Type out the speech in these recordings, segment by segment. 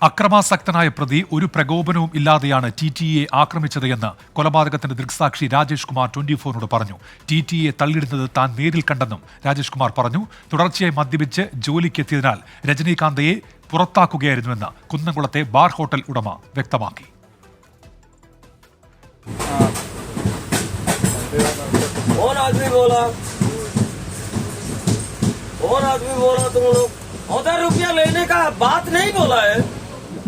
അക്രമാസക്തനായ പ്രതി ഒരു പ്രകോപനവും ഇല്ലാതെയാണ് ടി ടി എ ആക്രമിച്ചത് എന്ന് കൊലപാതകത്തിന്റെ ദൃക്സാക്ഷി രാജേഷ് കുമാർ ട്വന്റി ഫോറിനോട് പറഞ്ഞു ടി ടി എ തള്ളിയിടുന്നത് താൻ നേരിൽ കണ്ടെന്നും രാജേഷ് കുമാർ പറഞ്ഞു തുടർച്ചയായി മദ്യപിച്ച് ജോലിക്കെത്തിയതിനാൽ രജനീകാന്തയെ പുറത്താക്കുകയായിരുന്നുവെന്ന് കുന്നംകുളത്തെ ബാർ ഹോട്ടൽ ഉടമ വ്യക്തമാക്കി कौन आदमी बोला कौन आदमी बोला तुम लोग हजार रुपया लेने का बात नहीं बोला है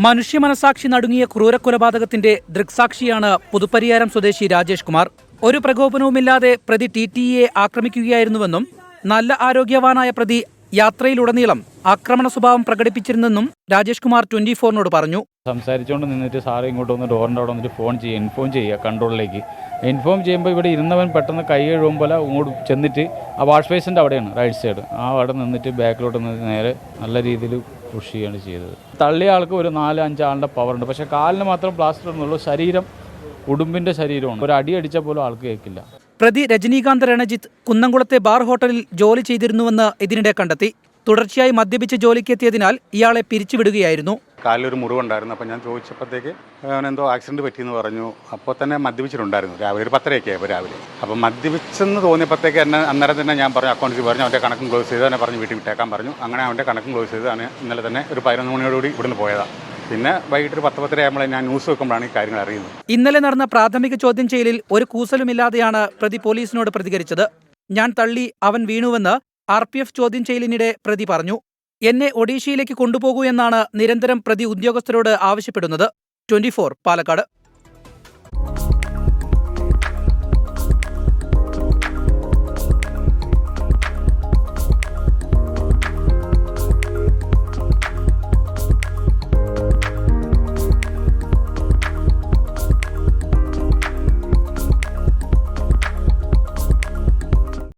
മനുഷ്യ മനസാക്ഷി നടുങ്ങിയ ക്രൂരക്കൊലപാതകത്തിന്റെ ദൃക്സാക്ഷിയാണ് പുതുപ്പരിയാരം സ്വദേശി രാജേഷ് കുമാർ. ഒരു പ്രകോപനവുമില്ലാതെ പ്രതി ടി ടി ഇയെ ആക്രമിക്കുകയായിരുന്നുവെന്നും നല്ല ആരോഗ്യവാനായ പ്രതി യാത്രയിലുടനീളം ആക്രമണ സ്വഭാവം പ്രകടിപ്പിച്ചിരുന്നെന്നും രാജേഷ് കുമാർ ട്വന്റി ഫോറിനോട് പറഞ്ഞു. സംസാരിച്ചുകൊണ്ട് നിന്നിട്ട് സാറ് ഇങ്ങോട്ട് വന്ന് ഡോറിന്റെ അവിടെ വന്നിട്ട് ഫോൺ ചെയ്യുക ഇൻഫോം ചെയ്യുക കൺട്രോളിലേക്ക്. ഇൻഫോം ചെയ്യുമ്പോൾ ഇവിടെ ഇരുന്നവൻ പെട്ടെന്ന് കൈ പോലെ അങ്ങോട്ട് ചെന്നിട്ട് ആ വാഷ് ബേസിന്റെ അവിടെയാണ് റൈറ്റ് സൈഡ്. ആ അവിടെ നിന്നിട്ട് ബാക്കിലോട്ട് നിന്ന് നേരെ നല്ല രീതിയിൽ പുഷ് ചെയ്യുകയാണ് ചെയ്തത്. തള്ളിയ ആൾക്ക് ഒരു നാല് അഞ്ച് ആളുടെ ഉണ്ട്. പക്ഷേ കാലിന് മാത്രം പ്ലാസ്റ്റർ ഒന്നുള്ളൂ. ശരീരം ഉടുമ്പിന്റെ ശരീരമാണ്. ഒരു അടി അടിച്ചാൽ പോലും ആൾക്ക് കേൾക്കില്ല പ്രതി രജനീകാന്ത് രണജിത്ത് കുന്നംകുളത്തെ ബാർ ഹോട്ടലിൽ ജോലി ചെയ്തിരുന്നുവെന്ന് ഇതിനിടെ കണ്ടെത്തി. തുടർച്ചയായി മദ്യപിച്ച് ജോലിക്കെത്തിയതിനാൽ ഇയാളെ പിരിച്ചുവിടുകയായിരുന്നു. കാലിലൊരു മുറിവുണ്ടായിരുന്നു. അപ്പോൾ ഞാൻ ചോദിച്ചപ്പോഴത്തേക്ക് അവനെന്തോ ആക്സിഡന്റ് പറ്റിയെന്ന് പറഞ്ഞു. അപ്പോൾ തന്നെ മദ്യപിച്ചിട്ടുണ്ടായിരുന്നു രാവിലെ ഒരു പത്തരയൊക്കെ രാവിലെ. അപ്പോൾ മദ്യപിച്ചെന്ന് തോന്നിയപ്പോഴത്തേക്ക് എന്നെ അന്നേരം തന്നെ ഞാൻ പറഞ്ഞു അക്കൗണ്ടിൽ പറഞ്ഞു അവന്റെ കണക്കും ക്ലോസ് ചെയ്ത്. അവനെ പറഞ്ഞു വീട്ടിൽ വിട്ടേക്കാൻ പറഞ്ഞു. അങ്ങനെ അവന്റെ കണക്കും ക്ലോസ് ചെയ്ത്. അവനെ ഇന്നലെ തന്നെ ഒരു പതിനൊന്ന് മണിയോടുകൂടി ഇവിടുന്ന് പോയതാണ് പിന്നെ വൈകിട്ട് ഒരു പത്ത് പത്തര ആകുമ്പോൾ ഞാൻ ന്യൂസ് വെക്കുമ്പോഴാണ് ഈ കാര്യങ്ങൾ അറിയുന്നത്. ഇന്നലെ നടന്ന പ്രാഥമിക ചോദ്യം ചെയ്യലിൽ ഒരു കൂസലുമില്ലാതെയാണ് പ്രതി പോലീസിനോട് പ്രതികരിച്ചത്. ഞാൻ തള്ളി അവൻ വീണുവെന്ന് ആർ പി എഫ് ചോദ്യം ചെയ്യലിനിടെ പ്രതി പറഞ്ഞു. എന്നെ ഒഡീഷയിലേക്ക് കൊണ്ടുപോകൂ എന്നാണ് നിരന്തരം പ്രതി ഉദ്യോഗസ്ഥരോട് ആവശ്യപ്പെടുന്നത്. ട്വന്റി പാലക്കാട്.